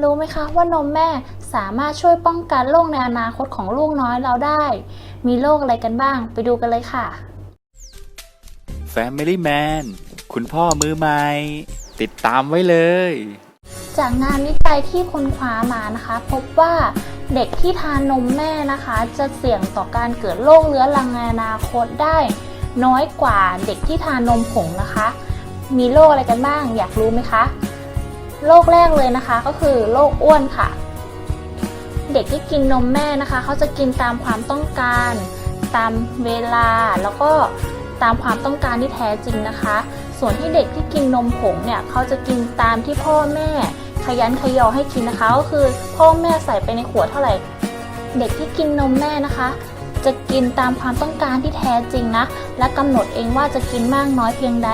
รู้ไหมคะว่านมแม่สามารถช่วยป้องกันโรคในอนาคตของลูกน้อยเราได้ มีโรคอะไรกันบ้าง ไปดูกันเลยค่ะ Family Man คุณพ่อมือใหม่ ติดตามไว้เลย จากงานวิจัยที่ค้นคว้ามานะคะ พบว่าเด็กที่ทานนมแม่นะคะ จะเสี่ยงต่อการเกิดโรคเรื้อรังในอนาคตได้ น้อยกว่าเด็กที่ทานนมผงนะคะ มีโรคอะไรกันบ้าง อยากรู้ไหมคะ โรคแรกเลยนะคะก็คือโรคอ้วนค่ะ เด็กที่กินนมแม่นะคะเขาจะกินตามความต้องการ ตามเวลาแล้วก็ตามความต้องการที่แท้จริงนะคะ ส่วนที่เด็กที่กินนมผงเนี่ยเขาจะกินตามที่พ่อแม่ ขยันขยอให้กินนะคะก็คือพ่อแม่ใส่ไปในขวดเท่าไหร่ เด็กที่กินนมแม่นะคะ จะกินตามความต้องการที่แท้จริงนะ และกำหนดเองว่าจะกินมากน้อยเพียงใด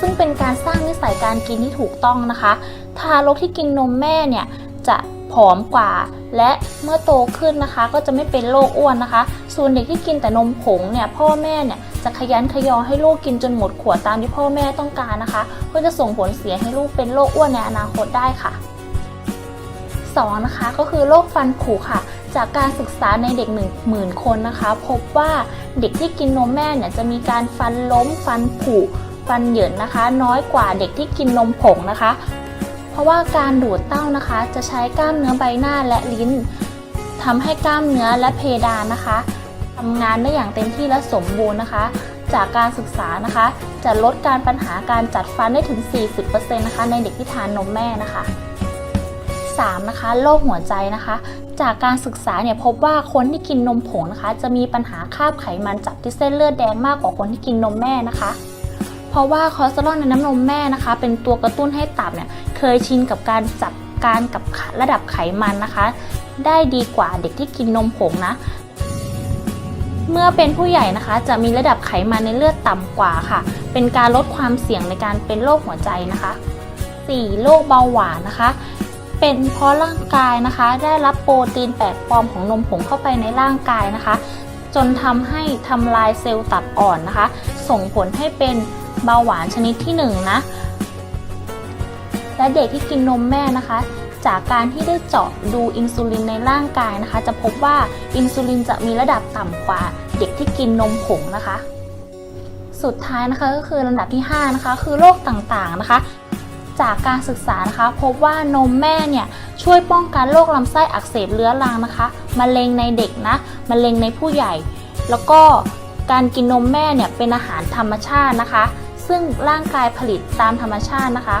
ซึ่งเป็นการสร้างนิสัยการกินที่ถูกต้องนะคะ ทารกที่กินนมแม่เนี่ยจะผอมกว่า และเมื่อโตขึ้นนะคะก็จะไม่เป็นโรคอ้วนนะคะ ส่วนเด็กที่กินแต่นมผงเนี่ยพ่อแม่เนี่ยจะขยันขยอให้ลูกกินจนหมดขวดตามที่พ่อแม่ต้องการนะคะ ก็จะส่งผลเสียให้ลูกเป็นโรคอ้วนในอนาคตได้ค่ะ 2นะคะก็คือโรคฟันผุค่ะ จากการศึกษาในเด็ก 1 0,000 คนนะคะ พบว่าเด็กที่กินนมแม่เนี่ยจะมีการฟันล้มฟันผุฟันเหยินนะคะ น้อยกว่าเด็กที่กินนมผงนะคะ เพราะว่าการดูดเต้านะคะ จะใช้กล้ามเนื้อใบหน้าและลิ้นทำให้กล้ามเนื้อและเพดานนะคะทำงานได้อย่างเต็มที่และสมบูรณ์นะคะ จากการศึกษานะคะ จะลดการปัญหาการจัดฟันได้ถึง 40%นะคะในเด็กที่ทานนมแม่นะคะ 3นะคะโรคหัวใจนะคะ จากการศึกษาเนี่ยพบว่าคนที่กินนมผงนะคะ จะมีปัญหาคาบไขมันจับที่เส้นเลือดแดงมากกว่าคนที่กินนมแม่นะคะ เพราะว่าคอเลสเตอรอลในน้ำนมแม่นะคะ เป็นตัวกระตุ้นให้ตับเนี่ยเคยชินกับการจับการกับระดับไขมันนะคะ ได้ดีกว่าเด็กที่กินนมผงนะเมื่อเป็นผู้ใหญ่นะคะ จะมีระดับไขมันในเลือดต่ำกว่าค่ะ เป็นการลดความเสี่ยงในการเป็นโรคหัวใจนะคะ 4. โรคเบาหวานนะคะ เป็นเพราะร่างกายนะคะ ได้รับโปรตีนแปลกปลอมของนมผงเข้าไปในร่างกายนะคะ จนทำให้ทำลายเซลล์ตับอ่อนนะคะ ส่งผลให้เป็นเบาหวานชนิดที่1นะและเด็กที่กินนมแม่นะคะ จากการที่ได้เจาะดูอินซูลินในร่างกายนะคะ จะพบว่าอินซูลินจะมีระดับต่ำกว่าเด็กที่กินนมผงนะคะ สุดท้ายนะคะก็คือลำดับที่ 5 นะคะ คือโรคต่างๆนะคะ จากการศึกษานะคะ พบว่านมแม่เนี่ยช่วยป้องกันโรคลำไส้อักเสบเรื้อรังนะคะมะเร็งในเด็กนะมะเร็งในผู้ใหญ่ แล้วก็การกินนมแม่เนี่ยเป็นอาหารธรรมชาตินะคะ ซึ่งร่างกายผลิตตามธรรมชาตินะคะ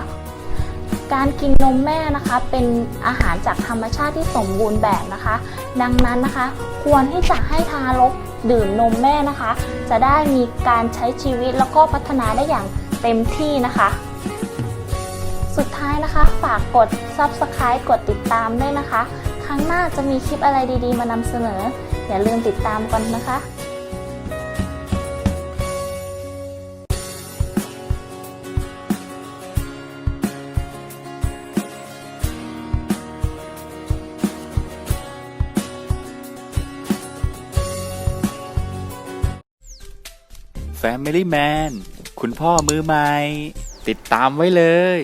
การกินนมแม่นะคะเป็นอาหารจากธรรมชาติที่สมบูรณ์แบบนะคะ ดังนั้นนะคะ ควรที่จะให้ทารกดื่มนมแม่นะคะ จะได้มีการใช้ชีวิตแล้วก็พัฒนาได้อย่างเต็มที่นะคะ สุดท้ายนะคะ ฝากกด Subscribe กดติดตามด้วยนะคะ ครั้งหน้าจะมีคลิปอะไรดีๆ มานำเสนอ อย่าลืมติดตามกันนะคะ Family Man คุณพ่อมือใหม่ ติดตามไว้เลย